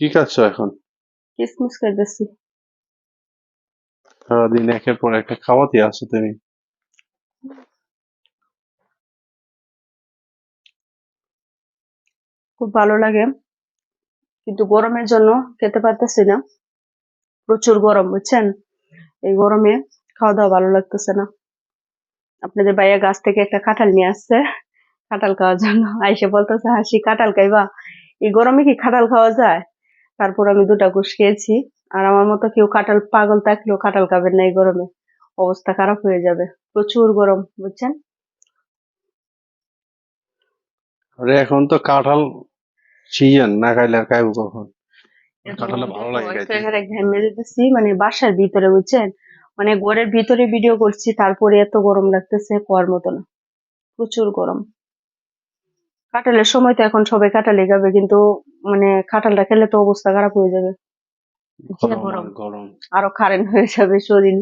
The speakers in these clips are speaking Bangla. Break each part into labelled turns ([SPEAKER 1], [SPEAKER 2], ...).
[SPEAKER 1] কি খাচ্ছ এখন?
[SPEAKER 2] কিসমিস খাইতেছি।
[SPEAKER 1] সারাদিন একের পর একটা খাওয়াতে আছো তুমি।
[SPEAKER 2] খুব ভালো লাগে। কিন্তু গরমের জন্য খেতে পারতেছি না। প্রচুর গরম বুঝছেন? এই গরমে খাওয়া দাওয়া ভালো লাগতেছে না। আপনাদের ভাইয়া গাছ থেকে একটা কাঁঠাল নিয়ে আসছে। কাঁঠাল খাওয়ার জন্য। আইসে বলতেছে হাসি কাঁঠাল খাইবা? এই গরমে কি কাঁঠাল খাওয়া যায়? তারপর আমি দুটা ঘুষ খেয়েছি। আর আমার মতো কেউ কাঁঠাল পাগল থাকলেও কাঁঠাল খাবেন না এই গরমে। অবস্থা খারাপ হয়ে যাবে। প্রচুর গরম বুঝছেন?
[SPEAKER 1] আরে এখন তো কাঁঠাল সিজন না খাইলে আর খাইবো কখন? কাঁঠাল ভালো লাগে
[SPEAKER 2] ঘেমে যেতেছি মানে বাসার ভিতরে বুঝছেন? মানে ঘরের ভিতরে ভিডিও করছি তারপরে এত গরম লাগতেছে কোয়ার মতো না। প্রচুর গরম। কাঁঠালের সময় তো এখন সবাই কাঁঠালে যাবে কিন্তু মানে কাঁঠালটা খেলে তো অবস্থা খারাপ হয়ে যাবে।
[SPEAKER 1] গরম
[SPEAKER 2] গরম? আরও কারেন্ট হয়ে যাবে শরীর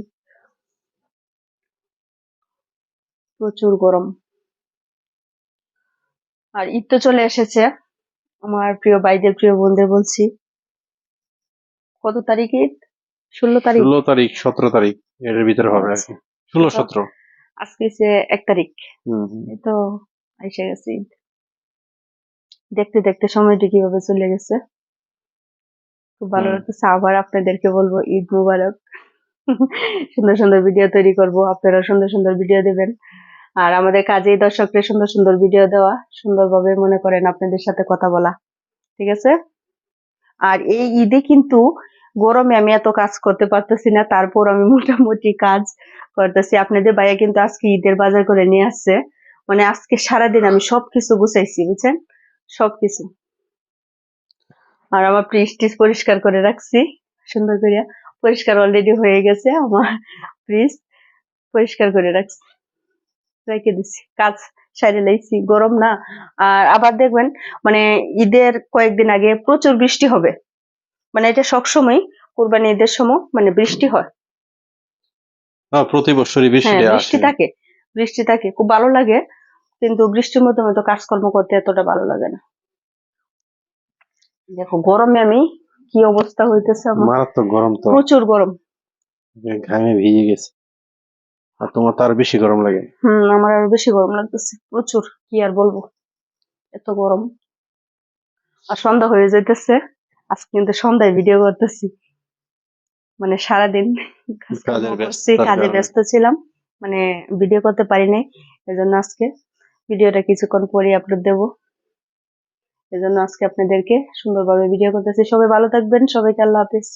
[SPEAKER 2] প্রচুর গরম। আর ঈদ তো চলে এসেছে। আমার প্রিয় ভাইদের প্রিয় বোনদের বলছি। কত তারিখ ঈদ? ষোলো তারিখ।
[SPEAKER 1] ষোলো তারিখ সতেরো তারিখ। এর ভিতরে হবে আর কি। ষোলো সতেরো।
[SPEAKER 2] আজকে সে এক তারিখ।
[SPEAKER 1] হম হম।
[SPEAKER 2] এই তো এসে গেছে ঈদ। দেখতে দেখতে সময়টি কীভাবে চলে গেছে? খুব ভালো লাগতেছে। আবার আপনাদেরকে বলব ঈদ মুবারক। সুন্দর সুন্দর ভিডিও তৈরি করব। আপনারা সুন্দর সুন্দর ভিডিও দেবেন। আর আমাদের কাজেই দর্শকদের সুন্দর সুন্দর ভিডিও দেওয়া। সুন্দরভাবে মনে করেন আপনাদের সাথে কথা বলা। ঠিক আছে? আর এই ঈদে কিন্তু গরমে আমি এত কাজ করতে পারতেছি না। তারপর আমি মোটামুটি কাজ করতেছি। আপনাদের ভাইয়া কিন্তু আজকে ঈদের বাজার করে নিয়ে আসছে। মানে আজকে সারাদিন আমি সবকিছু গুছাইছি বুঝছেন? সবকিছু। আর আমার ফ্রিজ টিজ পরিষ্কার করে রাখছি সুন্দর করে পরিষ্কার অলরেডি হয়ে গেছে আমার ফ্রিজ পরিষ্কার করে রাখছি। রেখে দিছি কাজ সাইডে লাইছি গরম না। আর আবার দেখবেন মানে ঈদের কয়েকদিন আগে প্রচুর বৃষ্টি হবে। মানে এটা সবসময় কোরবানি ঈদের সময় মানে বৃষ্টি হয়।
[SPEAKER 1] হ্যাঁ, প্রতি বছরই
[SPEAKER 2] হ্যাঁ
[SPEAKER 1] বৃষ্টি
[SPEAKER 2] বৃষ্টি থাকে বৃষ্টি থাকে। খুব ভালো লাগে। কিন্তু বৃষ্টির মধ্যে মতো কাজকর্ম করতে এতটা ভালো লাগে না। দেখো গরমে আমি কি অবস্থা হইতেছে আমার?
[SPEAKER 1] মারাত্মক গরম তো।
[SPEAKER 2] প্রচুর গরম।
[SPEAKER 1] ঘামে ভিজে গেছে। আর তোমার তো আরও বেশি গরম লাগে
[SPEAKER 2] হম আমার আরও বেশি গরম লাগতেছে। প্রচুর কি আর বলব? এত গরম। আর সন্ধ্যা হয়ে যাইতেছে। আজকে কিন্তু সন্ধ্যায় ভিডিও করতেছি। মানে সারাদিন কাজে ব্যস্ত ছিলাম। মানে ভিডিও করতে পারি নাই। এজন্য আজকে ভিডিওটা কিছুক্ষণ পরে আপলোড দেব। এজন্য আজকে আপনাদেরকে সুন্দরভাবে ভিডিও করতেছি। সবাই ভালো থাকবেন। সবাইকে আল্লাহ হাফিজ।